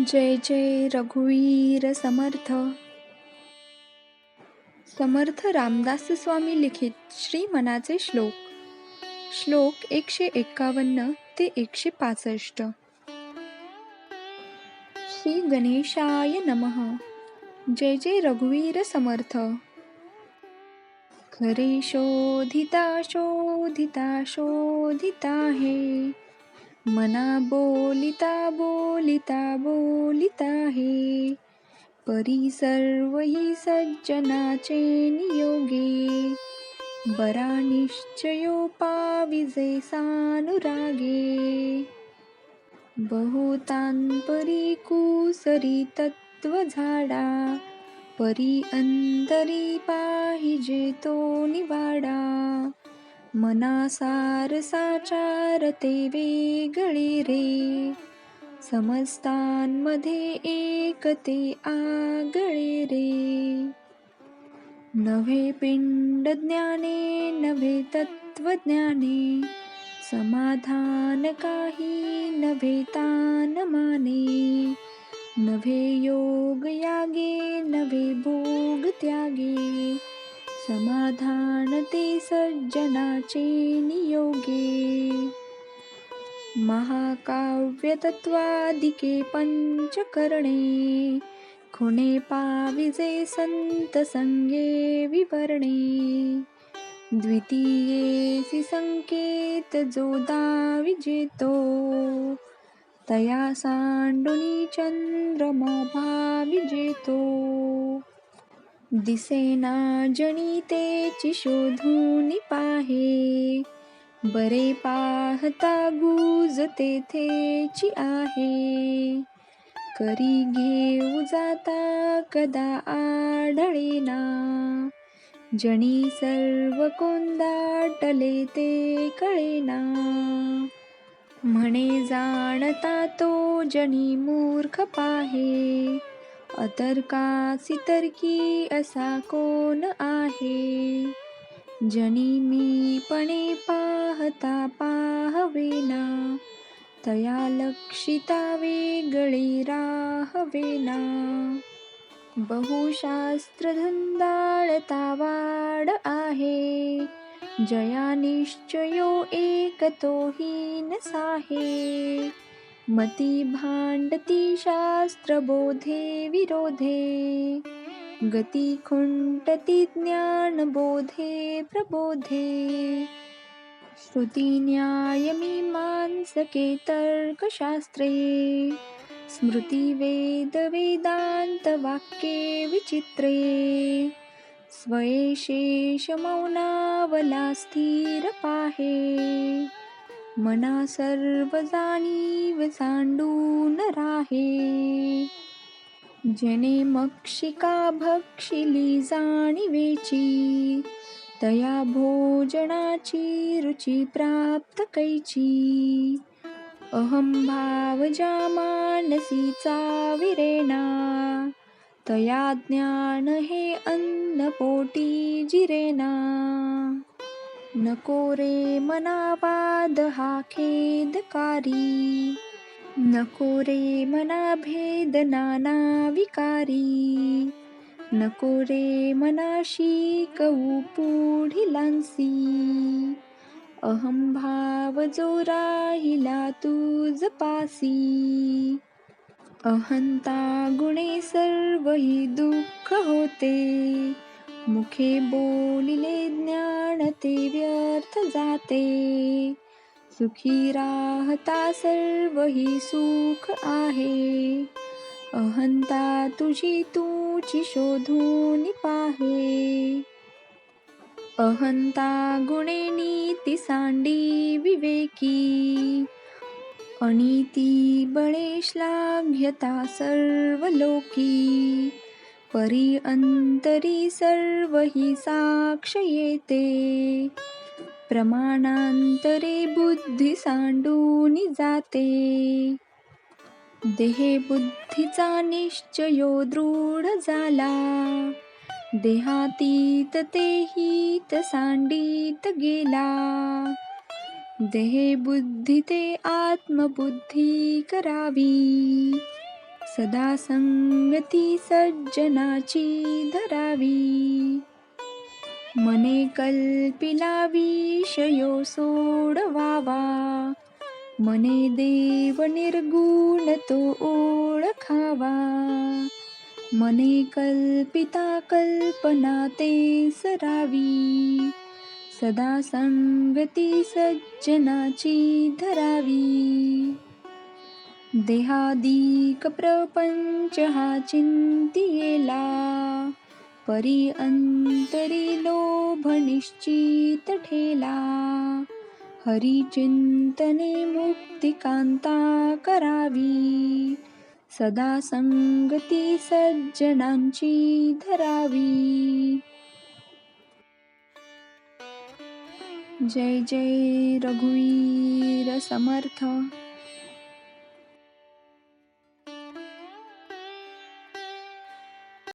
जय जय रघुवीर समर्थ. समर्थ रामदास स्वामी लिखित श्री मनाचे श्लोक. श्लोक एकशे एक्कावन्न ते एकशे पासष्ट. श्री गणेशाय नमः. जय जय रघुवीर समर्थ. खरे शोधिता शोधिता शोधिता हे. मना बोलिता बोलिता बोलिता हे. परी सर्व ही सज्जनाचे नियोगे. बरा निश्चयो पाविजे सानुरागे. बहुतांपरी कुसरी तत्व झाडा परी अंतरी पाहिजे तो निवाडा. मनासार साचार ते वेगळे रे. समस्तांमध्ये एक ते आगळे रे. नव्हे पिंड ज्ञाने नव्हे तत्वज्ञाने समाधान काही नव्हे तान माने. नव्हे योग यागे नव्हे भोग त्यागे. समाधान ते सज्जनाचे नियोगे। महाकाव्यतत्वादिके पंचकरणे। खुणे पाविजे संत संगे विवरणे। द्वितीये संकेत जो दाविजेतो। तया सांडुनी चंद्रमा भाविजेतो। दिसेना जनितेची शोधून पाहे. बरे पाहता गुज तेथेची आहे. करी घेऊ जाता कदा आढळेना. जणी सर्व कोंदाटले ते कळेना. म्हणे जाणता तो जणी मूर्ख पाहे. अतर्कासी तर्की असा कोण आहे? जनी मी पणे पाहता पाहवेना तया लक्षिता वेगळे राहवेना. बहुशास्त्र धुंदाळता आहे जया निश्चयो एक तोहीन साहे. मती भांडती शास्त्रबोधे विरोधे गती खुंटती ज्ञान बोधे प्रबोधे। श्रुती न्याय तर्कशास्त्रे स्मृती वेद वेदांत वाक्ये विचित्रे। स्वयशेष मौनावला स्थिर पाहे मना सर्व जाणीव सांडून राहे. जने मक्षिका भक्षिली जाणीवेची तया भोजनाची रुची प्राप्त कैची. अहम भाव ज्या मानसीचा विरेना तया ज्ञान हे अन्न पोटी जिरेना नको रे मनावाद हा खेदकारी. नको रे मना भेद नाना विकारी. नको रे मनाशी कऊ पुढिलांसी अहम भाव जो राहिला तुझ पासी. अहंता गुणे सर्व ही दुःख होते. मुखे बोलिले ज्ञान ते व्यर्थ जाते. सुखी राहता सर्व ही सुख आहे. अहंता तुझी तूची शोधून पाहे. अहंता गुणे नीती सांडी विवेकी. अनिती बळे श्लाघ्यता सर्व लोकी परी अंतरी सर्व ही साक्ष येते. प्रमाणांतरे बुद्धी सांडून जाते. देहे बुद्धीचा निश्चयो दृढ झाला. देहातीत तेहीत सांडीत गेला. देहे बुद्धी ते आत्मबुद्धी करावी. सदा संगती सज्जनाची धरावी. मने कल्पिला विषयो सोडवावा. मने देव निर्गुण तो ओळखावा. मने कल्पिता कल्पना ते सरावी. सदा संगती सज्जनाची धरावी. देहादीक प्रपंच हा चिंतियेला परी अंतरी लोभ निश्चित ठेला हरी चिंतने मुक्तिकांता करावी सदा संगती सज्जनांची धरावी। जय जय रघुवीर समर्थ।